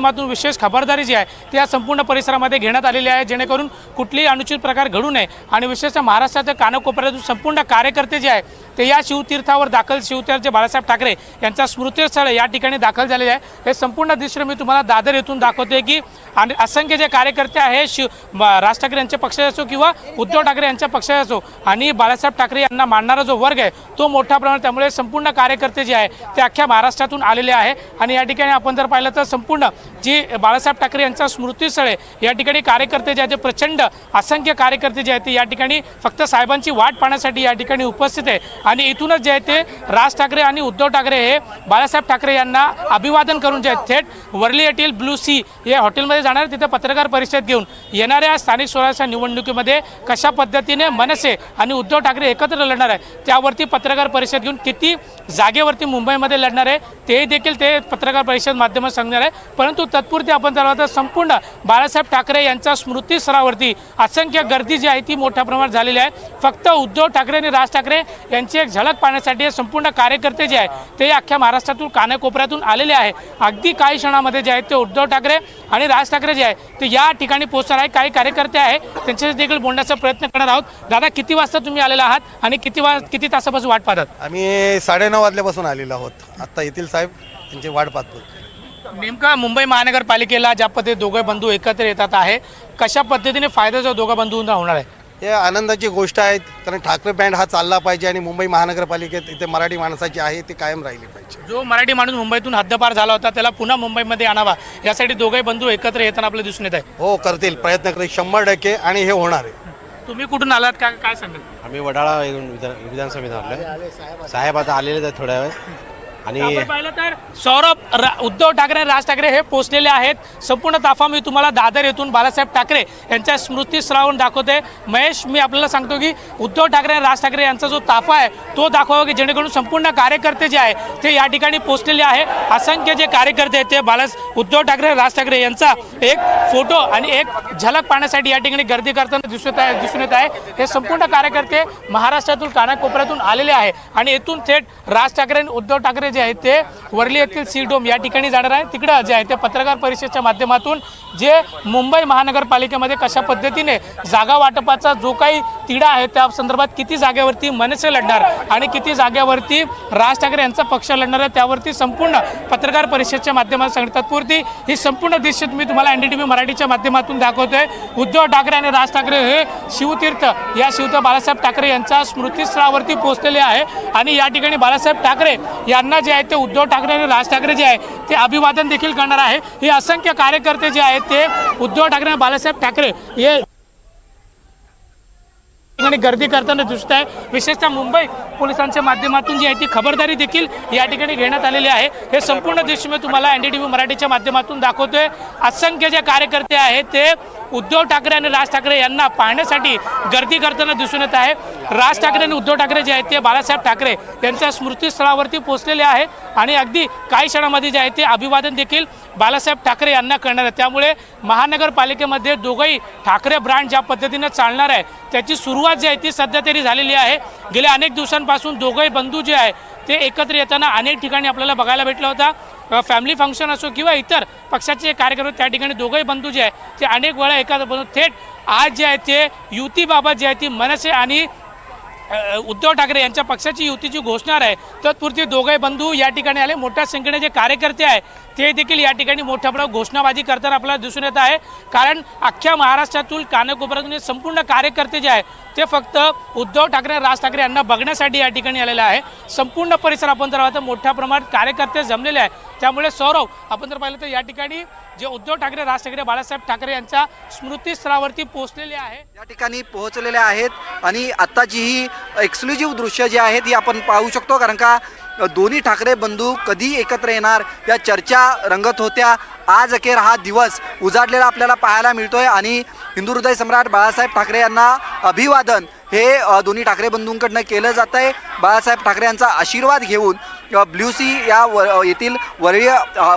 माध्यमातून विशेष खबरदारी जी आहे ती या संपूर्ण परिसरामध्ये घेण्यात आलेली आहे. जेणेकरून कुठलीही अनुचित प्रकार घडू नये आणि विशेषतः महाराष्ट्राच्या कानाकोपऱ्यातून संपूर्ण कार्यकर्ते जे आहे ते या शिवतीर्थावर दाखल शिवतीर्थ जे बाळासाहेब ठाकरे यांचा स्मृतीस्थळ या ठिकाणी दाखल झालेले आहे. हे संपूर्ण दृश्य मी तुम्हाला दादर येथून दाखवते की आणि असंख्य जे कार्यकर्ते आहे शिव राज ठाकरे यांच्या पक्षाचे असो किंवा उद्धव ठाकरे यांच्या पक्षाचे असो आणि बाळासाहेब ठाकरे यांना मानणारा जो वर्ग आहे तो मोठ्या प्रमाणात त्यामुळे संपूर्ण कार्यकर्ते जे आहे ते अख्ख्या महाराष्ट्रातून आलेले आहे. आणि या ठिकाणी आपण जर पाहिलं तर संपूर्ण जी बाळासाहेब ठाकरे यांचा स्मृतीस्थळ आहे. या ठिकाणी कार्यकर्ते जे आहेत ते प्रचंड असंख्य कार्यकर्ते जे आहेत ते या ठिकाणी फक्त साहेबांची वाट पाहण्यासाठी या ठिकाणी उपस्थित आहे. आणि इथूनच जे आहे ते राज ठाकरे आणि उद्धव ठाकरे हे बाळासाहेब ठाकरे यांना अभिवादन करून जे आहेत थेट वर्ली येथील ब्लू सी या हॉटेलमध्ये जाणार तिथे पत्रकार परिषद घेऊन येणाऱ्या स्थानिक स्वराज्य निवडणुकीमध्ये कशा पद्धतीने मनसे आणि उद्धव ठाकरे एकत्र लढणार आहे त्यावरती पत्रकार परिषद घेऊन किती जागेवरती मुंबईमध्ये लढणार आहे ते देखील ते पत्रकार परिषद माध्यमात सांगणार आहे. परंतु तत्पुरती आपण जर आता संपूर्ण बाळासाहेब ठाकरे यांच्या स्मृतीस्थळावरती असंख्य गर्दी जी आहे ती मोठ्या प्रमाणात झालेली आहे. फक्त उद्धव ठाकरे आणि राज ठाकरे यांची एक झलक पाहण्यासाठी संपूर्ण कार्यकर्ते जे आहे ते अख्ख्या महाराष्ट्रातून कानाकोपऱ्यातून आलेले आहे. अगदी काही क्षणामध्ये जे आहेत ते उद्धव ठाकरे आणि राज ठाकरे जे आहे ते या ठिकाणी पोहोचणार आहे काही कार्यकर्ते आहे त्यांच्याशी देखील बोलण्याचा प्रयत्न करणार आहोत. दादा किती वाजता तुम्ही आलेला आहात आणि किती वाज किती तासापासून वाट पाहतात? आम्ही साडेनऊ वाजल्यापासून आलेलो आहोत. आत्ता येथील साहेब त्यांची वाट पाहतो नेमका मुंबई महानगरपालिकेला ज्या पद्धतीने दोघे बंधू एकत्र येतात आहे कशा पद्धतीने फायदा जो दोघा बंधूंना होणार आहे? हे आनंदाची गोष्ट आहे कारण ठाकरे बँड हा चालला पाहिजे आणि मुंबई महानगरपालिकेत इथे मराठी माणसाची आहे ती कायम राहिली पाहिजे. जो मराठी माणूस मुंबईतून हद्दपार झाला होता त्याला पुन्हा मुंबईमध्ये आणावा यासाठी दोघे बंधू एकत्र येताना आपल्याला दिसून येत आहे. हो करतील प्रयत्न करतील शंभर टक्के आणि हे होणार आहे. तुम्ही कुठून आलात? का काय सांगाल? आम्ही वडाळा येऊन विधान विधानसभेत आलोय साहेब आता आलेलेच आहेत थोड्या वेळ. आणि पाहिलं तर सौरभ रा- उद्धव ठाकरे आणि राज ठाकरे हे पोचलेले आहेत. संपूर्ण ताफा मी तुम्हाला दादर येथून बाळासाहेब ठाकरे यांच्या स्मृतीस्थळावरून दाखवते. महेश मी आपल्याला सांगतो की उद्धव ठाकरे आणि राज ठाकरे यांचा जो ताफा आहे तो दाखवावा की जेणेकरून संपूर्ण कार्यकर्ते जे आहे ते या ठिकाणी पोचलेले आहे. असंख्य जे कार्यकर्ते आहेत ते बाळास उद्धव ठाकरे राज ठाकरे यांचा एक फोटो आणि एक झलक पाहण्यासाठी या ठिकाणी गर्दी करताना दिसत आहे दिसून येत आहे. हे संपूर्ण कार्यकर्ते महाराष्ट्रातून कानाकोपऱ्यातून आलेले आहे. आणि येथून थेट राज ठाकरे आणि उद्धव ठाकरे जे आहेत ते वर्ली येथील सी डोम या ठिकाणी जाणार आहे. तिकडं जे आहे ते पत्रकार परिषदेच्या माध्यमातून जे मुंबई महानगरपालिकेमध्ये कशा पद्धतीने जागा वाटपाचा जो काही तिढा आहे त्या संदर्भात किती जागेवरती मनसे लढणार आणि किती जागेवरती राज ठाकरे यांचा पक्ष लढणार आहे त्यावरती संपूर्ण पत्रकार परिषदेच्या माध्यमातून सांगतात. ही संपूर्ण दृश्य मी तुम्हाला एन डी टी व्ही मराठीच्या माध्यमातून दाखवतोय. उद्धव ठाकरे आणि राज ठाकरे हे शिवतीर्थ या शिवता बाळासाहेब ठाकरे यांच्या स्मृतीस्थळावरती पोहोचलेले आहे. आणि या ठिकाणी बाळासाहेब ठाकरे यांना जे आहे ते उद्धव ठाकरे आणि राज ठाकरे जे आहे ते अभिवादन देखील करणार आहे. हे असंख्य कार्यकर्ते जे आहेत ते उद्धव ठाकरे आणि बाळासाहेब ठाकरे हे ठिकाणी गर्दी करताना दिसत आहे विशेषतः मुंबई पोलिसांच्या माध्यमातून जी आहे ती खबरदारी देखील या ठिकाणी घेण्यात आलेली आहे. हे संपूर्ण दृश्य मी तुम्हाला एन डी टी व्ही मराठीच्या माध्यमातून दाखवतोय. असंख्य जे कार्यकर्ते आहेत ते उद्धव ठाकरे आणि राज ठाकरे यांना पाहण्यासाठी गर्दी करताना दिसून येत आहे. राज ठाकरे आणि उद्धव ठाकरे जे आहेत ते बाळासाहेब ठाकरे यांच्या स्मृतीस्थळावरती पोहोचलेले आहे आणि अगदी काही क्षणामध्ये जे आहे ते अभिवादन देखील बालासाहेब ठाकरे यांना करणार आहे. त्यामुळे महानगरपालिकेमध्ये दोघंही ठाकरे ब्रँड ज्या पद्धतीनं चालणार आहे त्याची सुरुवात जी आहे ती सध्या तरी झालेली आहे. गेल्या अनेक दिवसांपासून दोघंही बंधू जे आहे ते एकत्र येताना अनेक ठिकाणी आपल्याला बघायला भेटला होता. फॅमिली फंक्शन असो किंवा इतर पक्षाचे कार्यक्रम त्या ठिकाणी दोघंही बंधू जे आहे ते अनेक वेळा एखादं बंधू थेट आज जे आहे ते युतीबाबत जे आहे ती मनसे आणि उद्धव ठाकरे यांच्या पक्षाची युतीची घोषणा आहे तत्पुरती दोघे बंधू या ठिकाणी आले. मोठ्या संख्येने जे कार्यकर्ते आहे ते देखील या ठिकाणी मोठ्या प्रमाणात घोषणाबाजी करताना आपल्याला दिसून येत आहे. कारण अख्ख्या महाराष्ट्रातून कानकोपऱ्यातून संपूर्ण कार्यकर्ते जे आहे ते फक्त उद्धव ठाकरे राज ठाकरे यांना बघण्यासाठी या ठिकाणी आलेले आहे. संपूर्ण परिसर आपण जर पाहतो मोठ्या प्रमाणात कार्यकर्ते जमलेले आहे त्यामुळे सौरव आपण जर पाहिलं तर या ठिकाणी जे उद्धव ठाकरे राज ठाकरे बाळासाहेब ठाकरे यांच्या स्मृतीस्थळावरती पोहोचलेले आहे. या ठिकाणी पोहोचलेले आहेत आणि आत्ताची ही एक्सक्लुझिव्ह दृश्य जे आहेत ही आपण पाहू शकतो कारण का दोन्ही ठाकरे बंधू कधी एकत्र येणार या चर्चा रंगत होत्या. आज अखेर हा दिवस उजाडलेला आपल्याला पाहायला मिळतोय आणि हिंदू हृदय सम्राट बाळासाहेब ठाकरे यांना अभिवादन हे दोन्ही ठाकरे बंधूंकडनं केलं जात आहे बाळासाहेब ठाकरे यांचा आशीर्वाद घेऊन अ, ब्ल्यू सी या व येथील वरळी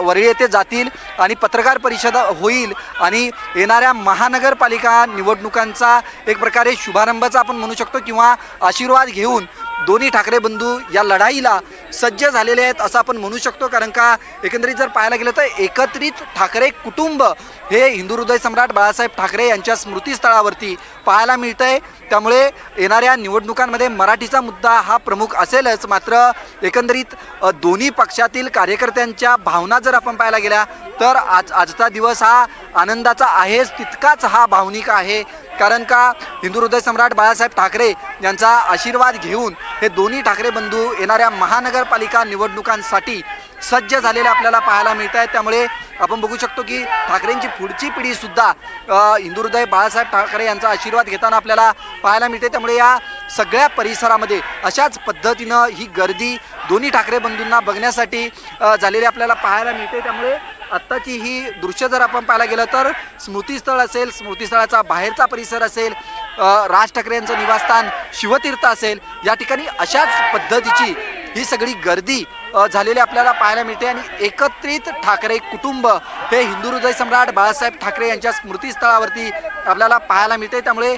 वरळी येथे जातील आणि पत्रकार परिषद होईल आणि येणाऱ्या महानगरपालिका निवडणुकांचा एक प्रकारे शुभारंभाचा आपण म्हणू शकतो किंवा आशीर्वाद घेऊन दोन्ही ठाकरे बंधू या लढाईला सज्ज झालेले आहेत असं आपण म्हणू शकतो. कारण का एकंदरीत जर पाहायला गेलं तर एकत्रित ठाकरे कुटुंब हे हिंदू हृदय सम्राट बाळासाहेब ठाकरे यांच्या स्मृतीस्थळावरती पाहायला मिळतंय. त्यामुळे येणाऱ्या निवडणुकांमध्ये मराठीचा मुद्दा हा प्रमुख असेलच. मात्र एकंदरीत दोन्ही पक्षातील कार्यकर्त्यांच्या भावना जर आपण पाहायला गेल्या तर आज आजचा दिवस हा आनंदाचा आहेच. तितकाच हा भावनिक आहे. कारण का हिंदू हृदय सम्राट बाळासाहेब ठाकरे यांचा आशीर्वाद घेऊन हे दोन्ही ठाकरे बंधू येणाऱ्या महानगरपालिका निवडणुकांसाठी सज्ज झालेले आपल्याला पाहायला मिळत आहेत त्यामुळे आपण बघू शकतो की ठाकरेंची पुढची पिढी सुद्धा अ, बाळासाहेब ठाकरे यांचा आशीर्वाद घेताना आपल्याला पाहायला मिळते. त्यामुळे या सगळ्या परिसरामध्ये अशाच पद्धतीनं ही गर्दी दोन्ही ठाकरे बंधूंना बघण्यासाठी झालेली आपल्याला पाहायला मिळते. त्यामुळे आत्ताची ही दृश्य जर आपण पाहायला गेलं तर स्मृतीस्थळ असेल स्मृतीस्थळाचा बाहेरचा परिसर असेल राज ठाकरे यांचं निवासस्थान शिवतीर्थ असेल या ठिकाणी अशाच पद्धतीची ही सगळी गर्दी झालेले आपल्याला पाहायला मिळते. आणि एकत्रित ठाकरे कुटुंब हे हिंदू हृदय सम्राट बाळासाहेब ठाकरे यांच्या स्मृतीस्थळावरती आपल्याला पाहायला मिळते. त्यामुळे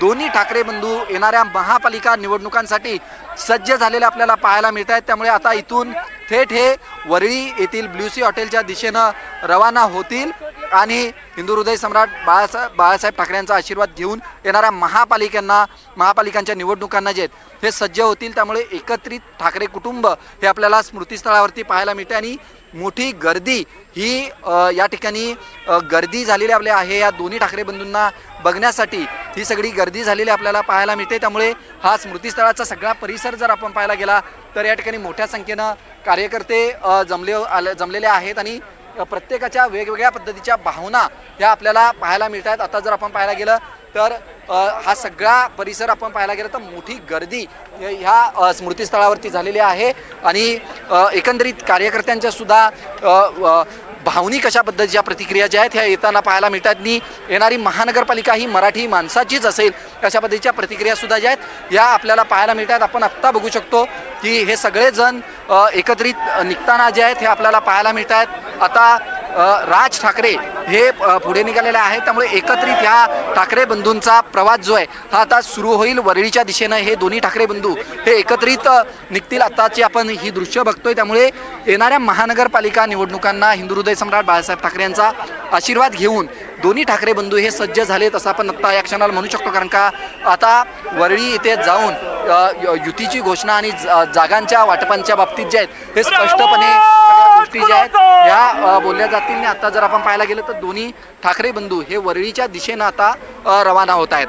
दोन्ही ठाकरे बंधू येणाऱ्या महापालिका निवडणुकांसाठी सज्ज झालेले आपल्याला पाहायला मिळत आहेत. त्यामुळे आता इथून थेट हे वरळी येथील ब्ल्यूसी हॉटेलच्या दिशेनं रवाना होतील. आणि हिंदू हृदय सम्राट बाळासाहेब बाळासाहेब ठाकरे यांचा आशीर्वाद घेऊन येणाऱ्या महापालिकांना महापालिकांच्या निवडणुकांना जे आहेत हे सज्ज होतील. त्यामुळे एकत्रित ठाकरे कुटुंब हे आपल्याला स्मृतीस्थळावरती पाहायला मिळते. आणि मोठी गर्दी ही या ठिकाणी गर्दी झालेली आपल्या आहे. या दोन्ही ठाकरे बंधूंना बघण्यासाठी ही सगळी गर्दी झालेली आपल्याला पाहायला मिळते. त्यामुळे हा स्मृतीस्थळाचा सगळा परिसर जर आपण पाहायला गेला तर या ठिकाणी मोठ्या संख्येनं कार्यकर्ते जमले आले जमलेले आहेत. आणि प्रत्येकाच्या वेगवेगळ्या पद्धतीच्या भावना ह्या आपल्याला पाहायला मिळत आहेत आता जर आपण पाहायला गेलं तर हा सगळा परिसर आपण पाहायला गेलं तर मोठी गर्दी ह्या स्मृतीस्थळावरती झालेली आहे. आणि एकंदरीत कार्यकर्त्यांच्या सुद्धा भावनिक अशा पद्धतीच्या प्रतिक्रिया ज्या आहेत ह्या येताना पाहायला मिळतात आणि येणारी महानगरपालिका ही मराठी माणसाचीच असेल अशा पद्धतीच्या प्रतिक्रियासुद्धा ज्या आहेत या आपल्याला पाहायला मिळतात आपण आत्ता बघू शकतो की हे सगळेजण एकत्रित निघताना जे आहेत हे आपल्याला पाहायला मिळत आहेत आता राज ठाकरे हे पुढे निघालेले आहेत. त्यामुळे एकत्रित ह्या ठाकरे बंधूंचा प्रवास जो आहे हा आता सुरू होईल वरळीच्या दिशेनं. हे दोन्ही ठाकरे बंधू हे एकत्रित निघतील. आत्ताची आपण ही दृश्य बघतोय. त्यामुळे येणाऱ्या महानगरपालिका निवडणुकांना हिंदू हृदय सम्राट बाळासाहेब ठाकरे यांचा आशीर्वाद घेऊन दोन्ही ठाकरे बंधू हे सज्ज झालेत असं आपण आत्ता या क्षणाला म्हणू शकतो. कारण का आता वरळी इथे जाऊन युतीची घोषणा आणि जागांच्या वाटपांच्या बाबतीत जे आहेत हे स्पष्टपणे सगळ्या गोष्टी ज्या आहेत ह्या बोलल्या जातील. आणि आता जर आपण पाहायला गेलं तर दोन्ही ठाकरे बंधू हे वरळीच्या दिशेनं आता रवाना होत आहेत.